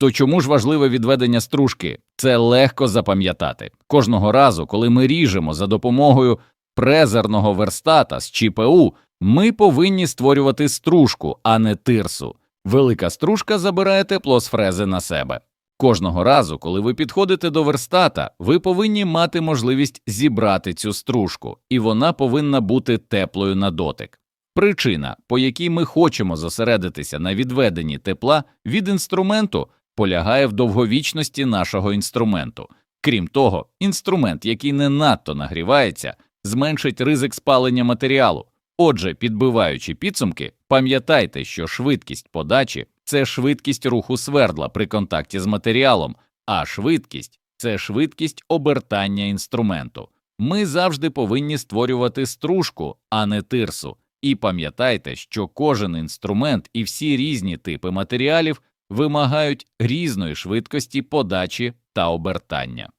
То чому ж важливе відведення стружки? Це легко запам'ятати. Кожного разу, коли ми ріжемо за допомогою презерного верстата з ЧПУ, ми повинні створювати стружку, а не тирсу. Велика стружка забирає тепло з фрези на себе. Кожного разу, коли ви підходите до верстата, ви повинні мати можливість зібрати цю стружку, і вона повинна бути теплою на дотик. Причина, по якій ми хочемо зосередитися на відведенні тепла від інструменту, полягає в довговічності нашого інструменту. Крім того, інструмент, який не надто нагрівається, зменшить ризик спалення матеріалу. Отже, підбиваючи підсумки, пам'ятайте, що швидкість подачі це швидкість руху свердла при контакті з матеріалом, а швидкість це швидкість обертання інструменту. Ми завжди повинні створювати стружку, а не тирсу. І пам'ятайте, що кожен інструмент і всі різні типи матеріалів вимагають різної швидкості подачі та обертання.